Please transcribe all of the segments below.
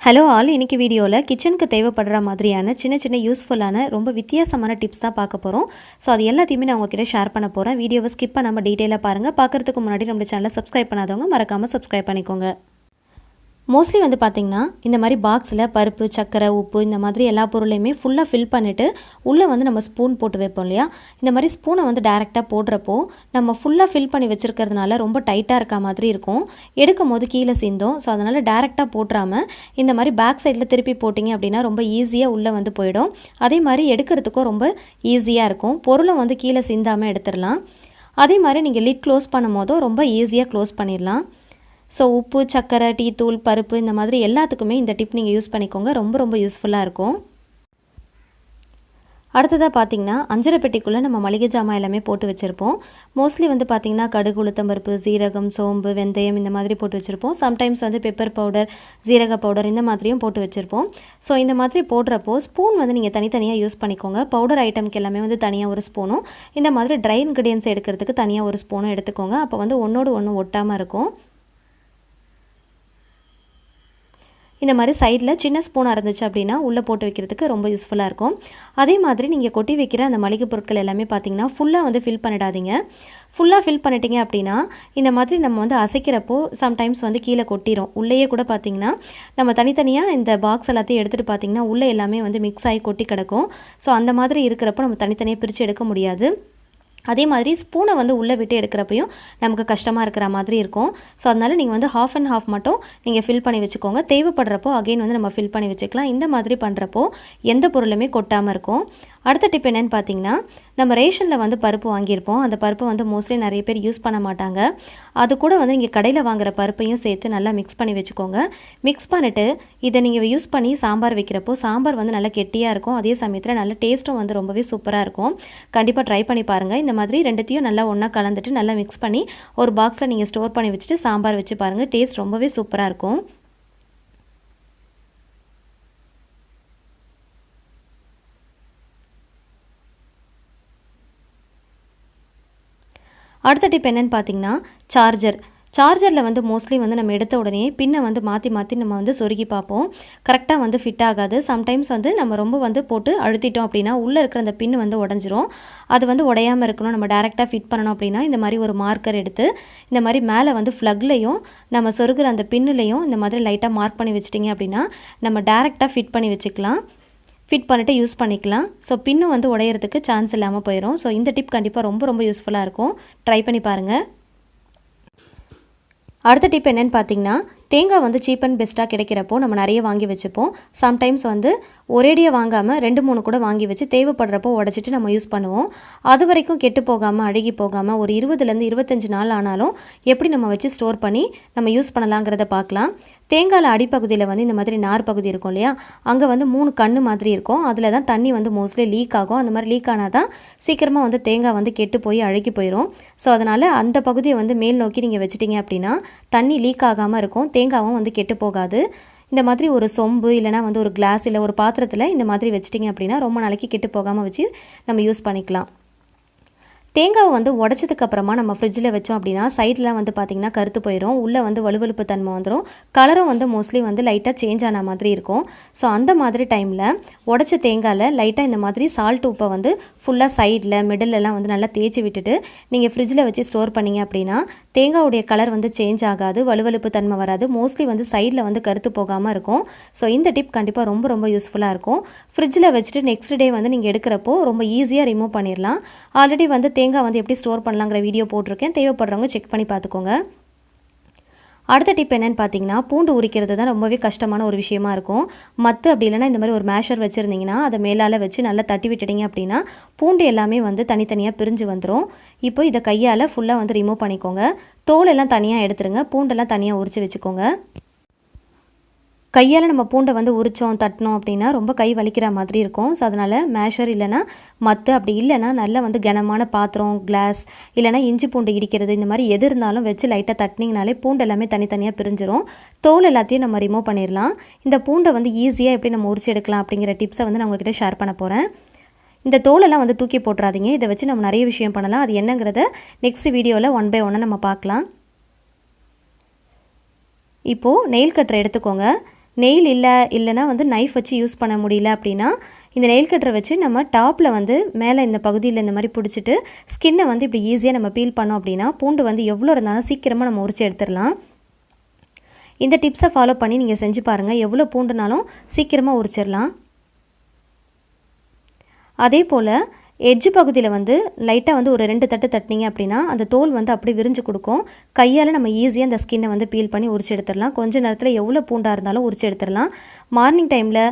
Hello all. இன்றைக்கி வீடியோவில் கிச்சனுக்கு தேவைப்படுற மாதிரியான சின்ன சின்ன யூஸ்ஃபுல்லான ரொம்ப வித்தியாசமான டிப்ஸ் தான் பார்க்க போகிறோம் ஸோ அது எல்லாத்தையுமே நான் உங்ககிட்ட ஷேர் பண்ண போகிறேன் வீடியோவை ஸ்கிப் பண்ணாமல் டீட்டெயிலாக பாருங்கள் பார்க்குறதுக்கு முன்னாடி நம்ம சேனலை சப்ஸ்கிரைப் பண்ணாதவங்க மறக்காமல் சப்ஸ்கிரைப் பண்ணிக்கோங்க. மோஸ்ட்லி வந்து பார்த்திங்கன்னா இந்த மாதிரி பாக்ஸில் பருப்பு சர்க்கரை உப்பு இந்த மாதிரி எல்லா பொருளையுமே ஃபுல்லாக ஃபில் பண்ணிவிட்டு உள்ளே வந்து நம்ம ஸ்பூன் போட்டு வைப்போம் இல்லையா? இந்த மாதிரி ஸ்பூனை வந்து டேரெக்டாக போடுறப்போ நம்ம ஃபுல்லாக ஃபில் பண்ணி வச்சுருக்கிறதுனால ரொம்ப டைட்டாக இருக்க மாதிரி இருக்கும். எடுக்கும் போது கீழே சிந்தும். ஸோ அதனால் டேரெக்டாக போட்டுறாமல் இந்த மாதிரி பேக் சைடில் திருப்பி போட்டிங்க அப்படின்னா ரொம்ப ஈஸியாக உள்ளே வந்து போயிடும். அதே மாதிரி எடுக்கிறதுக்கும் ரொம்ப ஈஸியாக இருக்கும். பொருளை வந்து கீழே சிந்தாமல் எடுத்துடலாம். அதே மாதிரி நீங்கள் லிட் க்ளோஸ் பண்ணும் போதும் ரொம்ப ஈஸியாக க்ளோஸ் பண்ணிடலாம். ஸோ உப்பு சக்கரை டீ தூள் பருப்பு இந்த மாதிரி எல்லாத்துக்குமே இந்த டிப் நீங்கள் யூஸ் பண்ணிக்கோங்க. ரொம்ப ரொம்ப யூஸ்ஃபுல்லாக இருக்கும். அடுத்ததாக பார்த்தீங்கன்னா அஞ்சரை பெட்டிக்குள்ளே நம்ம மளிகை ஜாமான் எல்லாமே போட்டு வச்சுருப்போம். மோஸ்ட்லி வந்து பார்த்திங்கன்னா கடுகு உளுத்தம்பருப்பு சீரகம் சோம்பு வெந்தயம் இந்த மாதிரி போட்டு வச்சுருப்போம். சம்டைம்ஸ் வந்து பெப்பர் பவுடர் ஜீரக பவுடர் இந்த மாதிரியும் போட்டு வச்சுருப்போம். ஸோ இந்த மாதிரி போடுறப்போ ஸ்பூன் வந்து நீங்கள் தனித்தனியாக யூஸ் பண்ணிக்கோங்க. பவுடர் ஐட்டம்க்கு எல்லாமே வந்து தனியாக ஒரு ஸ்பூனும் இந்த மாதிரி ட்ரை இன்க்ரீடியன்ஸ் எடுக்கிறதுக்கு தனியாக ஒரு ஸ்பூனும் எடுத்துக்கோங்க. அப்போ வந்து ஒன்றோடு ஒன்று ஒட்டாமல் இருக்கும். இந்த மாதிரி சைடில் சின்ன ஸ்பூனாக இருந்துச்சு அப்படின்னா உள்ளே போட்டு வைக்கிறதுக்கு ரொம்ப யூஸ்ஃபுல்லாக இருக்கும். அதே மாதிரி நீங்கள் கொட்டி வைக்கிற அந்த மளிகை பொருட்கள் எல்லாமே பார்த்தீங்கன்னா ஃபுல்லாக வந்து ஃபில் பண்ணிடாதீங்க. ஃபுல்லாக ஃபில் பண்ணிட்டீங்க அப்படின்னா இந்த மாதிரி நம்ம வந்து அசைக்கிறப்போ சம்டைம்ஸ் வந்து கீழே கொட்டிடும் உள்ளேயே கூட பார்த்தீங்கன்னா நம்ம தனித்தனியாக இந்த பாக்ஸ் எல்லாத்தையும் எடுத்துகிட்டு பார்த்தீங்கன்னா உள்ளே எல்லாமே வந்து மிக்ஸ் ஆகி கொட்டி கிடக்கும். ஸோ அந்த மாதிரி இருக்கிறப்போ நம்ம தனித்தனியாக பிரித்து எடுக்க முடியாது. அதே மாதிரி ஸ்பூனை வந்து உள்ளே விட்டு எடுக்கிறப்பையும் நமக்கு கஷ்டமாக இருக்கிற மாதிரி இருக்கும். ஸோ அதனால் நீங்கள் வந்து ஹாஃப் அண்ட் ஹாஃப் மட்டும் நீங்கள் ஃபில் பண்ணி வச்சுக்கோங்க. தேவைப்படுறப்போ அகைன் வந்து நம்ம ஃபில் பண்ணி வச்சுக்கலாம். இந்த மாதிரி பண்ணுறப்போ எந்த பொருளுமே கொட்டாமல் இருக்கும். அடுத்த டிப் என்னென்னு பார்த்தீங்கன்னா நம்ம ரேஷனில் வந்து பருப்பு வாங்கியிருப்போம். அந்த பருப்பு வந்து மோஸ்ட்லி நிறைய பேர் யூஸ் பண்ண மாட்டாங்க. அது கூட வந்து நீங்கள் கடையில் வாங்குற பருப்பையும் சேர்த்து நல்லா மிக்ஸ் பண்ணி வச்சுக்கோங்க. மிக்ஸ் பண்ணிவிட்டு இதை நீங்கள் யூஸ் பண்ணி சாம்பார் வைக்கிறப்போ சாம்பார் வந்து நல்லா கெட்டியாக இருக்கும். அதே சமயத்தில் நல்ல டேஸ்ட்டும் வந்து ரொம்பவே சூப்பராக இருக்கும். கண்டிப்பாக ட்ரை பண்ணி பாருங்கள் இந்த மாதிரி ரெண்டுத்தையும் நல்லா ஒன்றா கலந்துட்டு நல்லா மிக்ஸ் பண்ணி ஒரு பாக்ஸில் நீங்கள் ஸ்டோர் பண்ணி வச்சுட்டு சாம்பார் வச்சு பாருங்கள் டேஸ்ட் ரொம்பவே சூப்பராக இருக்கும். அடுத்த டிப் என்னென்னு பார்த்தீங்கன்னா சார்ஜர் சார்ஜரில் வந்து மோஸ்ட்லி வந்து நம்ம எடுத்த உடனே பின்னை வந்து மாற்றி மாற்றி நம்ம வந்து சொருகி பார்ப்போம். கரெக்டாக வந்து ஃபிட் ஆகாது. சம்டைம்ஸ் வந்து நம்ம ரொம்ப வந்து போட்டு அழுத்திட்டோம் அப்படின்னா உள்ளே இருக்கிற அந்த பின்னு வந்து உடஞ்சிரும். அது வந்து உடையாமல் இருக்கணும். நம்ம டேரெக்டாக ஃபிட் பண்ணணும் அப்படின்னா இந்த மாதிரி ஒரு மார்க்கர் எடுத்து இந்த மாதிரி மேலே வந்து ஃப்ளக்லையும் நம்ம சொருகிற அந்த பின்னுலையும் இந்த மாதிரி லைட்டாக மார்க் பண்ணி வச்சிட்டிங்க அப்படின்னா நம்ம டேரெக்டாக ஃபிட் பண்ணி வச்சுக்கலாம். ஃபிட் பண்ணிவிட்டு யூஸ் பண்ணிக்கலாம். ஸோ பின்னும் வந்து உடையிறதுக்கு சான்ஸ் இல்லாமல் போயிடும் ஸோ இந்த டிப் கண்டிப்பாக ரொம்ப ரொம்ப யூஸ்ஃபுல்லாக இருக்கும். ட்ரை பண்ணி பாருங்கள் அடுத்த டிப் என்னென்னு பார்த்தீங்கன்னா தேங்காய் வந்து சீப் அண்ட் பெஸ்ட்டாக கிடைக்கிறப்போ நம்ம நிறைய வாங்கி வச்சுப்போம். சம்டைம்ஸ் வந்து ஒரேடியாக வாங்காமல் ரெண்டு மூணு கூட வாங்கி வச்சு தேவைப்படுறப்போ உடச்சிட்டு நம்ம யூஸ் பண்ணுவோம். அது வரைக்கும் கெட்டு போகாமல் அழுகி போகாமல் ஒரு இருபதுலேருந்து இருபத்தஞ்சு நாள் ஆனாலும் எப்படி நம்ம வச்சு ஸ்டோர் பண்ணி நம்ம யூஸ் பண்ணலாங்கிறத பார்க்கலாம். தேங்காயில் அடிப்பகுதியில் வந்து இந்த மாதிரி நார் பகுதி இருக்கும் இல்லையா? அங்கே வந்து மூணு கண்ணு மாதிரி இருக்கும். அதில் தான் தண்ணி வந்து மோஸ்ட்லி லீக் ஆகும். அந்த மாதிரி லீக் ஆனால் தான் சீக்கிரமாக வந்து தேங்காய் வந்து கெட்டு போய் அழுகி போயிடும் ஸோ அதனால் அந்த பகுதியை வந்து மேல் நோக்கி நீங்கள் வச்சுட்டிங்க அப்படின்னா தண்ணி லீக் ஆகாமல் இருக்கும். தேங்காவும் வந்து கெட்டு போகாது. இந்த மாதிரி ஒரு சொம்பு இல்லைனா வந்து ஒரு கிளாஸ் இல்லை ஒரு பாத்திரத்தில் இந்த மாதிரி வச்சிட்டிங்க அப்படின்னா ரொம்ப நாளைக்கு கெட்டு போகாமல் வச்சு நம்ம யூஸ் பண்ணிக்கலாம். தேங்காவை வந்து உடச்சதுக்கு அப்புறமா நம்ம ஃப்ரிட்ஜில் வச்சோம் அப்படின்னா சைட்லாம் வந்து பார்த்திங்கன்னா கருத்து போயிடும் உள்ளே வந்து வலுவலுப்பு தன்மை வந்துடும் கலரும் வந்து மோஸ்ட்லி வந்து லைட்டாக சேஞ்ச் ஆன மாதிரி இருக்கும். ஸோ அந்த மாதிரி டைமில் உடச்ச தேங்காயில் லைட்டாக இந்த மாதிரி சால்ட் உப்பை வந்து ஃபுல்லாக சைடில் மிடிலெலாம் வந்து நல்லா தேய்ச்சி விட்டுட்டு நீங்கள் ஃப்ரிட்ஜில் வச்சு ஸ்டோர் பண்ணிங்க அப்படின்னா தேங்காவுடைய கலர் வந்து சேஞ்ச் ஆகாது வலுவலுப்பு தன்மை வராது. மோஸ்ட்லி வந்து சைடில் வந்து கருத்து போகாமல் இருக்கும். ஸோ இந்த டிப் கண்டிப்பாக ரொம்ப ரொம்ப யூஸ்ஃபுல்லாக இருக்கும். ஃப்ரிட்ஜில் வச்சுட்டு நெக்ஸ்ட் டே வந்து நீங்கள் எடுக்கிறப்போ ரொம்ப ஈஸியாக ரிமூவ் பண்ணிடலாம் ஆல்ரெடி வந்து தேங்காய் வந்து எப்படி ஸ்டோர் பண்ணலாங்கிற வீடியோ போட்டிருக்கேன். தேவைப்படுறவங்க செக் பண்ணி பார்த்துக்கோங்க. அடுத்த டிப் என்னென்னு பார்த்தீங்கன்னா பூண்டு உரிக்கிறது தான் ரொம்பவே கஷ்டமான ஒரு விஷயமா இருக்கும். மற்ற அப்படி இல்லைனா இந்த மாதிரி ஒரு மேஷர் வச்சுருந்தீங்கன்னா அதை மேலால் வச்சு நல்லா தட்டி விட்டுட்டீங்க அப்படின்னா பூண்டு எல்லாமே வந்து தனித்தனியாக பிரிஞ்சு வந்துடும் இப்போ இதை கையால் ஃபுல்லாக வந்து ரிமூவ் பண்ணிக்கோங்க. தோலெல்லாம் தனியாக எடுத்துருங்க. பூண்டெல்லாம் தனியாக உரித்து வச்சுக்கோங்க. கையால் நம்ம பூண்டை வந்து உரித்தோம் தட்டினோம் அப்படின்னா ரொம்ப கை வலிக்கிற மாதிரி இருக்கும். ஸோ அதனால் மேஷர் இல்லைனா மத்து அப்படி இல்லைனா நல்லா வந்து கனமான பாத்திரம் கிளாஸ் இல்லைனா இஞ்சி பூண்டு இடிக்கிறது இந்த மாதிரி எது இருந்தாலும் வச்சு லைட்டாக தட்டினீங்கனாலே பூண்டு எல்லாமே தனித்தனியாக பிரிஞ்சிரும். தோல் எல்லாத்தையும் நம்ம ரிமூவ் பண்ணிடலாம். இந்த பூண்டை வந்து ஈஸியாக எப்படி நம்ம உரிச்சு எடுக்கலாம் அப்படிங்கிற டிப்ஸை வந்து நான் உங்ககிட்ட ஷேர் பண்ண போகிறேன் இந்த தோலெல்லாம் வந்து தூக்கி போட்டுறாதீங்க. இதை வச்சு நம்ம நிறைய விஷயம் பண்ணலாம். அது என்னங்கிறத நெக்ஸ்ட் வீடியோவில் ஒன் பை ஒன்னாக நம்ம பார்க்கலாம். இப்போது நெயில் கட்டரை எடுத்துக்கோங்க. நெயில் இல்லை இல்லைனா வந்து நைஃப் வச்சு யூஸ் பண்ண முடியல அப்படின்னா இந்த நெயில் கட்டரை வச்சு நம்ம டாப்பில் வந்து மேலே இந்த பகுதியில் இந்த மாதிரி பிடிச்சிட்டு ஸ்கின்னை வந்து இப்படி ஈஸியாக நம்ம பீல் பண்ணோம் அப்படின்னா பூண்டு வந்து எவ்வளோ இருந்தாலும் சீக்கிரமாக நம்ம உரிச்சு எடுத்துடலாம். இந்த டிப்ஸை ஃபாலோ பண்ணி நீங்கள் செஞ்சு பாருங்கள் எவ்வளோ பூண்டுனாலும் சீக்கிரமாக உரிச்சிடலாம். அதே போல் எட்ஜு பகுதியில் வந்து லைட்டாக வந்து ஒரு ரெண்டு தட்டு தட்டினீங்க அப்படின்னா அந்த தோல் வந்து அப்படி விரிஞ்சு கொடுக்கும். கையால் நம்ம ஈஸியாக அந்த ஸ்கின்னை வந்து பீல் பண்ணி உரிச்சு எடுத்துடலாம். கொஞ்ச நேரத்தில் எவ்வளோ பூண்டாக இருந்தாலும் உரிச்சு எடுத்துடலாம். மார்னிங் டைமில்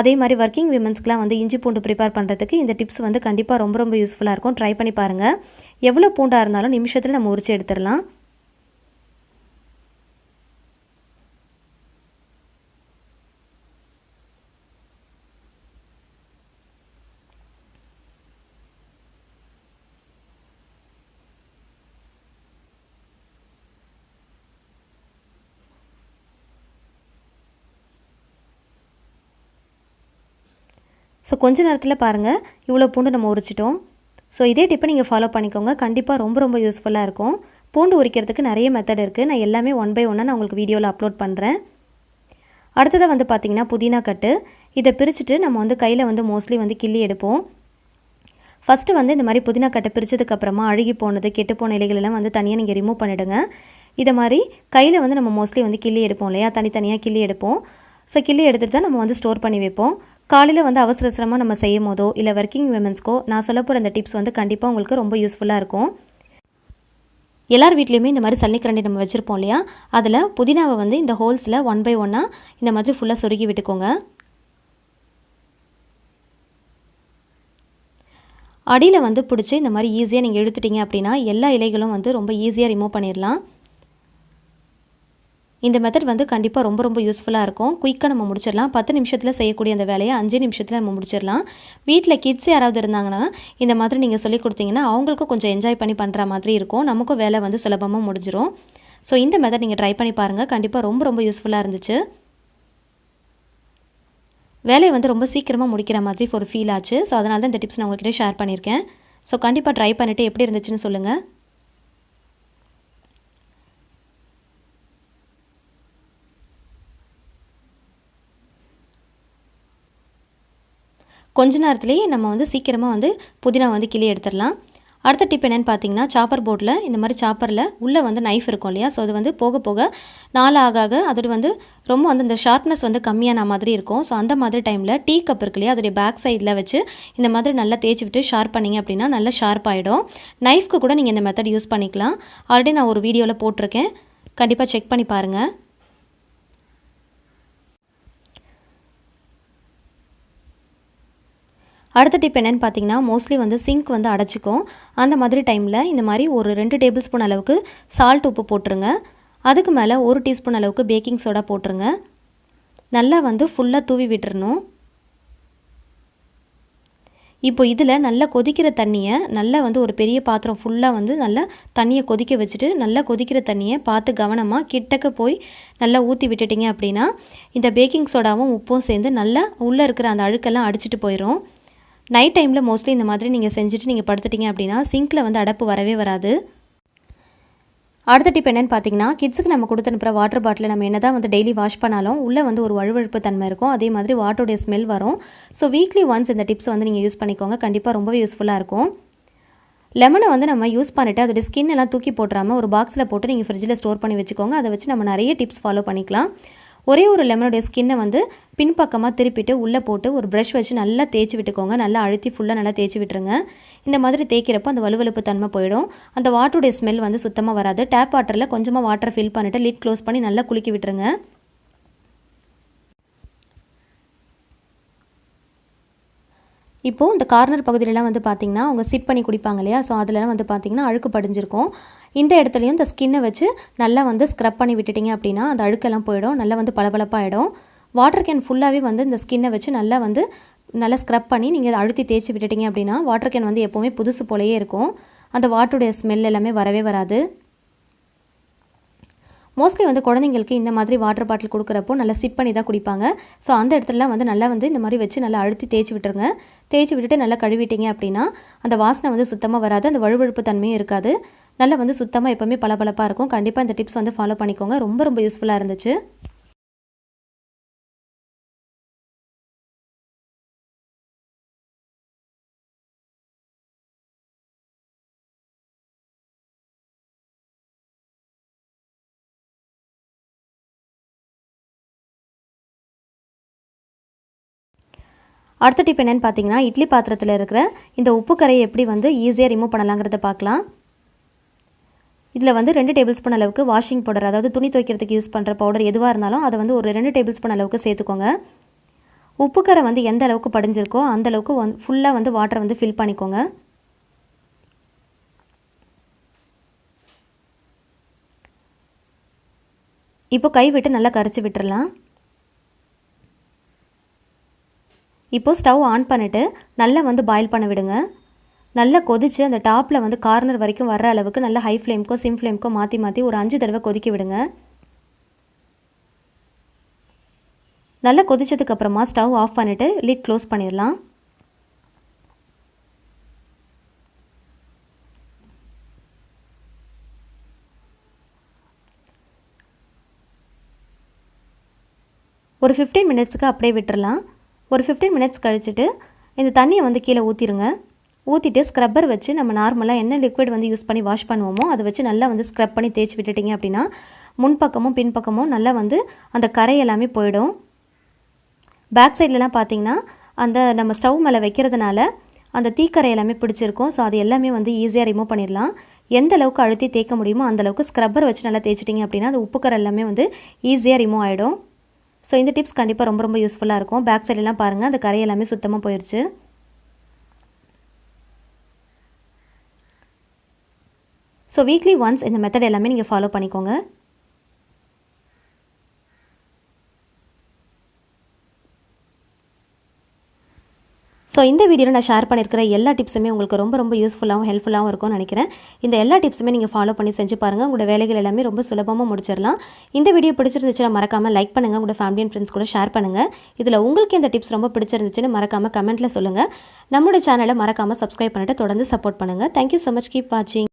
அதே மாதிரி ஒர்க்கிங் விமன்ஸ்க்குலாம் வந்து இஞ்சி பூண்டு ப்ரிப்பேர் பண்ணுறதுக்கு இந்த டிப்ஸ் வந்து கண்டிப்பாக ரொம்ப ரொம்ப யூஸ்ஃபுல்லாக இருக்கும். ட்ரை பண்ணி பாருங்கள் எவ்வளோ பூண்டாக இருந்தாலும் நிமிஷத்தில் நம்ம உரிச்சு எடுத்துடலாம். ஸோ கொஞ்ச நேரத்தில் பாருங்கள் இவ்வளோ பூண்டு நம்ம உரிச்சிட்டோம். ஸோ இதே டிப்பை நீங்கள் ஃபாலோ பண்ணிக்கோங்க. கண்டிப்பாக ரொம்ப ரொம்ப யூஸ்ஃபுல்லாக இருக்கும். பூண்டு உரிக்கிறதுக்கு நிறைய மெத்தட் இருக்குது நான் எல்லாமே ஒன் பை ஒன்னாக நான் உங்களுக்கு வீடியோவில் அப்லோட் பண்ணுறேன் அடுத்ததாக வந்து பார்த்திங்கன்னா புதினா கட்டு. இதை பிரிச்சுட்டு நம்ம வந்து கையில் வந்து மோஸ்ட்லி வந்து கிள்ளி எடுப்போம். ஃபஸ்ட்டு வந்து இந்த மாதிரி புதினா கட்டை பிரித்ததுக்கப்புறமா அழுகி போனது கெட்டுப்போன போன இலைகளெல்லாம் வந்து தனியாக நீங்கள் ரிமூவ் பண்ணிவிடுங்க இதை மாதிரி கையில் வந்து நம்ம மோஸ்ட்லி வந்து கிள்ளி எடுப்போம் இல்லையா? தனித்தனியாக கிள்ளி எடுப்போம். ஸோ கிள்ளி எடுத்துகிட்டு தான் நம்ம வந்து ஸ்டோர் பண்ணி வைப்போம். காலையில் வந்து அவசர அவசரமாக நம்ம செய்யும் போதோ இல்லை ஒர்க்கிங் விமன்ஸ்க்கோ நான் சொல்ல போகிற அந்த டிப்ஸ் வந்து கண்டிப்பாக உங்களுக்கு ரொம்ப யூஸ்ஃபுல்லாக இருக்கும். எல்லார் வீட்லேயுமே இந்த மாதிரி சல்லிக்கரண்டி நம்ம வச்சுருப்போம் இல்லையா? அதில் புதினாவை வந்து இந்த ஹோல்ஸில் ஒன் பை ஒன்னாக இந்த மாதிரி ஃபுல்லாக சொருகி விட்டுக்கோங்க. அடியில் வந்து பிடிச்சி இந்த மாதிரி ஈஸியாக நீங்கள் எடுத்துட்டீங்க அப்படின்னா எல்லா இலைகளும் வந்து ரொம்ப ஈஸியாக ரிமூவ் பண்ணிடலாம் இந்த மெத்தட் வந்து கண்டிப்பாக ரொம்ப ரொம்ப யூஸ்ஃபுல்லாக இருக்கும். குயிக்காக நம்ம முடிச்சிடலாம். பத்து நிமிஷத்தில் செய்யக்கூடிய அந்த வேலையை அஞ்சு நிமிஷத்தில் நம்ம முடிச்சிடலாம். வீட்டில் கிட்ஸ் யாராவது இருந்தாங்கன்னா இந்த மாதிரி நீங்கள் சொல்லி கொடுத்தீங்கன்னா அவங்களுக்கும் கொஞ்சம் என்ஜாய் பண்ணி பண்ணுற மாதிரி இருக்கும். நமக்கும் வேலை வந்து சுலபமாக முடிஞ்சிடும் ஸோ இந்த மெத்தட் நீங்கள் ட்ரை பண்ணி பாருங்கள் கண்டிப்பாக ரொம்ப ரொம்ப யூஸ்ஃபுல்லாக இருந்துச்சு. வேலையை வந்து ரொம்ப சீக்கிரமாக முடிக்கிற மாதிரி ஒரு ஃபீல் ஆச்சு. ஸோ அதனால தான் இந்த டிப்ஸ் நான் உங்கள்கிட்ட ஷேர் பண்ணியிருக்கேன். ஸோ கண்டிப்பாக ட்ரை பண்ணிவிட்டு எப்படி இருந்துச்சுன்னு சொல்லுங்கள் கொஞ்ச நேரத்துலேயே நம்ம வந்து சீக்கிரமாக வந்து புதினா வந்து கிளி எடுத்துடலாம். அடுத்த டிப் என்னென்னு பார்த்தீங்கன்னா சாப்பர் போர்டில் இந்த மாதிரி சாப்பரில் உள்ளே வந்து நைஃப் இருக்கும் இல்லையா? ஸோ அது வந்து போக போக நாள் ஆக ஆக அதோட வந்து ரொம்ப வந்து இந்த ஷார்ப்னஸ் வந்து கம்மியான மாதிரி இருக்கும். ஸோ அந்த மாதிரி டைமில் டீ கப் இருக்கு இல்லையா? அதோடைய பேக் சைடில் வச்சு இந்த மாதிரி நல்லா தேய்ச்சி விட்டு ஷார்ப் பண்ணிங்க அப்படின்னா நல்லா ஷார்ப் ஆகிடும் நைஃப்க்கு கூட நீங்கள் இந்த மெத்தட் யூஸ் பண்ணிக்கலாம். ஆல்ரெடி நான் ஒரு வீடியோவில் போட்டிருக்கேன். கண்டிப்பாக செக் பண்ணி பாருங்கள் அடுத்த டிப் என்னென்னு பார்த்தீங்கன்னா மோஸ்ட்லி வந்து சிங்க் வந்து அடைச்சிக்கும். அந்த மாதிரி டைமில் இந்த மாதிரி ஒரு ரெண்டு டேபிள் ஸ்பூன் அளவுக்கு சால்ட் உப்பு போட்டுருங்க. அதுக்கு மேலே ஒரு டீஸ்பூன் அளவுக்கு பேக்கிங் சோடா போட்டுருங்க. நல்லா வந்து ஃபுல்லாக தூவி விட்டுறணும். இப்போ இதில் நல்லா கொதிக்கிற தண்ணியை நல்லா வந்து ஒரு பெரிய பாத்திரம் ஃபுல்லாக வந்து நல்லா தண்ணியை கொதிக்க வச்சுட்டு நல்லா கொதிக்கிற தண்ணியை பார்த்து கவனமாக கிட்டக்க போய் நல்லா ஊற்றி விட்டுட்டிங்க அப்படின்னா இந்த பேக்கிங் சோடாவும் உப்பும் சேர்ந்து நல்லா உள்ளே இருக்கிற அந்த அழுக்கெல்லாம் அடிச்சிட்டு போயிடும் நைட் டைமில் மோஸ்ட்லி இந்த மாதிரி நீங்கள் செஞ்சுட்டு நீங்கள் படுத்துட்டீங்க அப்படின்னா சிங்கில் வந்து அடப்பு வரவே வராது. அடுத்த டிப் என்னென்னு பார்த்தீங்கன்னா கிட்ஸுக்கு நம்ம கொடுத்து அனுப்புகிற வாட்டர் பாட்டில் நம்ம என்ன தான் வந்து டெய்லி வாஷ் பண்ணாலும் உள்ளே வந்து ஒரு வழுவழுப்பு தன்மை இருக்கும். அதே மாதிரி வாட்டருடைய ஸ்மெல் வரும். ஸோ வீக்லி ஒன்ஸ் இந்த டிப்ஸ் வந்து நீங்கள் யூஸ் பண்ணிக்கோங்க. கண்டிப்பாக ரொம்பவே யூஸ்ஃபுல்லாக இருக்கும். லெமனை வந்து நம்ம யூஸ் பண்ணிவிட்டு அதோடய ஸ்கின் எல்லாம் தூக்கி போட்டுறாமல் ஒரு பாக்ஸில் போட்டு நீங்கள் ஃப்ரிட்ஜில் ஸ்டோர் பண்ணி வச்சுக்கோங்க. அதை வச்சு நம்ம நிறைய டிப்ஸ் ஃபாலோ பண்ணிக்கலாம். ஒரே ஒரு லெமனுடைய ஸ்கின்னை வந்து பின்பக்கமாக திருப்பிட்டு உள்ளே போட்டு ஒரு ப்ரஷ் வச்சு நல்லா தேய்ச்சி விட்டுக்கோங்க. நல்லா அழுத்தி ஃபுல்லாக நல்லா தேய்ச்சி விட்டுருங்க. இந்த மாதிரி தேய்க்கிறப்போ அந்த வலுவலுப்பு தன்மை போயிடும். அந்த வாட்டருடைய ஸ்மெல் வந்து சுத்தமாக வராது. டேப் வாட்டரில் கொஞ்சமாக வாட்டரை ஃபில் பண்ணிவிட்டு லிட் க்ளோஸ் பண்ணி நல்லா குலுக்கி விட்டுருங்க. இப்போது இந்த கார்னர் பகுதியிலலாம் வந்து பார்த்திங்கன்னா அவங்க சிப் பண்ணி குடிப்பாங்க இல்லையா? ஸோ அதிலலாம் வந்து பார்த்திங்கன்னா அழுக்கு படிஞ்சிருக்கும். இந்த இடத்துலையும் இந்த ஸ்கின்னை வச்சு நல்லா வந்து ஸ்க்ரப் பண்ணி விட்டுட்டிங்க அப்படின்னா அந்த அழுக்கெல்லாம் போயிடும். நல்லா வந்து பளபளப்பாகிடும் வாட்டர் கேன் ஃபுல்லாகவே வந்து இந்த ஸ்கின்னை வச்சு நல்லா வந்து நல்லா ஸ்க்ரப் பண்ணி நீங்கள் அழுத்தி தேய்ச்சி விட்டுட்டிங்க அப்படின்னா வாட்டர் கேன் வந்து எப்போவுமே புதுசு போலையே இருக்கும். அந்த வாட்டருடைய ஸ்மெல் எல்லாமே வரவே வராது. மோஸ்ட்லி வந்து குழந்தைங்களுக்கு இந்த மாதிரி வாட்டர் பாட்டில் கொடுக்குறப்போ நல்லா சிப் பண்ணி தான் குடிப்பாங்க. ஸோ அந்த இடத்துலலாம் வந்து நல்லா வந்து இந்த மாதிரி வச்சு நல்லா அழுத்தி தேய்ச்சி விட்டுருங்க. தேய்ச்சி விட்டுட்டு நல்லா கழுவிட்டீங்க அப்படின்னா அந்த வாசனை வந்து சுத்தமாக வராது. அந்த வழுவழுப்பு தன்மையும் இருக்காது. நல்லா வந்து சுத்தமாக எப்போவுமே பளபளப்பாக இருக்கும். கண்டிப்பாக இந்த டிப்ஸ் வந்து ஃபாலோ பண்ணிக்கோங்க. ரொம்ப ரொம்ப யூஸ்ஃபுல்லாக இருந்துச்சு. அடுத்த டிப் என்னென்னு பார்த்தீங்கன்னா இட்லி பாத்திரத்தில் இருக்கிற இந்த உப்பு கரையை எப்படி வந்து ஈஸியாக ரிமூவ் பண்ணலாங்கிறத பார்க்கலாம் இதில் வந்து ரெண்டு டேபிள் ஸ்பூன் அளவுக்கு வாஷிங் பவுடர் அதாவது துணி துவைக்கிறதுக்கு யூஸ் பண்ணுற பவுடர் எதுவாக இருந்தாலும் அதை வந்து ஒரு ரெண்டு டேபிள் ஸ்பூன் அளவுக்கு சேர்த்துக்கோங்க. உப்புக்கரை வந்து எந்த அளவுக்கு படிஞ்சிருக்கோ அந்த அளவுக்கு ஒன் ஃபுல்லாக வந்து வாட்டரை வந்து ஃபில் பண்ணிக்கோங்க. இப்போ கை விட்டு நல்லா கரைச்சி விட்டுறலாம். இப்போது ஸ்டவ் ஆன் பண்ணிவிட்டு நல்லா வந்து பாயில் பண்ண விடுங்க. நல்லா கொதித்து அந்த டாப்பில் வந்து கார்னர் வரைக்கும் வர அளவுக்கு நல்லா ஹை ஃப்ளேம்க்கோ சிம் ஃப்ளேம்க்கோ மாற்றி மாற்றி ஒரு அஞ்சு தடவை கொதிக்க விடுங்க. நல்லா கொதிச்சதுக்கப்புறமா ஸ்டவ் ஆஃப் பண்ணிவிட்டு லிட் க்ளோஸ் பண்ணிடலாம். ஒரு ஃபிஃப்டீன் மினிட்ஸுக்கு அப்படியே விட்டுடலாம் ஒரு ஃபிஃப்டீன் மினிட்ஸ் கழிச்சிட்டு இந்த தண்ணியை வந்து கீழே ஊற்றிடுங்க ஊற்றிட்டு ஸ்க்ரப்பர் வச்சு நம்ம நார்மலாக என்ன லிக்விட் வந்து யூஸ் பண்ணி வாஷ் பண்ணுவோமோ அதை வச்சு நல்லா வந்து ஸ்க்ரப் பண்ணி தேய்ச்சி விட்டுட்டிங்க அப்படின்னா முன்பக்கமும் பின்பக்கமும் நல்லா வந்து அந்த கரை எல்லாமே போயிடும். பேக் சைட்லலாம் பார்த்தீங்கன்னா அந்த நம்ம ஸ்டவ் மேலே வைக்கிறதுனால அந்த தீக்கரை எல்லாமே பிடிச்சிருக்கும். ஸோ அது எல்லாமே வந்து ஈஸியாக ரிமூவ் பண்ணிடலாம். எந்த அளவுக்கு அழுத்தி தேய்க்க முடியுமோ அந்தளவுக்கு ஸ்க்ரப்பர் வச்சு நல்லா தேய்ச்சிட்டிங்க அப்படின்னா அந்த உப்புக்கரை எல்லாமே வந்து ஈஸியாக ரிமூவ் ஆகிடும் ஸோ இந்த டிப்ஸ் கண்டிப்பாக ரொம்ப ரொம்ப யூஸ்ஃபுல்லாக இருக்கும். பேக் சைடெல்லாம் பாருங்கள் அந்த கரை எல்லாமே சுத்தமாக போயிடுச்சு ஸோ வீக்லி ஒன்ஸ் இந்த மெத்தட் எல்லாமே நீங்கள் ஃபாலோ பண்ணிக்கோங்க. ஸோ இந்த வீடியோவில் நான் ஷேர் பண்ணியிருக்கிற எல்லா டிப்ஸுமே உங்களுக்கு ரொம்ப ரொம்ப யூஸ்ஃபுல்லாகவும் ஹெல்ப்ஃபுல்லாகவும் இருக்கும்னு நினைக்கிறேன். இந்த எல்லா டிப்ஸுமே நீங்கள் ஃபாலோ பண்ணி செஞ்சு பாருங்கள் உங்களோட வேலைகள் எல்லாமே ரொம்ப சுலபமாக முடிச்சிடலாம். இந்த வீடியோ பிடிச்சிருந்துச்சுன்னா மறக்காமல் லைக் பண்ணுங்கள் உங்களோட ஃபேமிலி அண்ட் ஃப்ரெண்ட்ஸ் கூட ஷேர் பண்ணுங்கள் இதில் உங்களுக்கு இந்த டிப்ஸ் ரொம்ப பிடிச்சிருந்துச்சுன்னு மறக்காமல் கமெண்ட்டில் சொல்லுங்கள் நம்மளோட சேனலை மறக்காமல் சப்ஸ்கிரைப் பண்ணிட்டு தொடர்ந்து சப்போர்ட் பண்ணுங்கள் தேங்க்யூ ஸோ மச் கீப் வாட்சிங்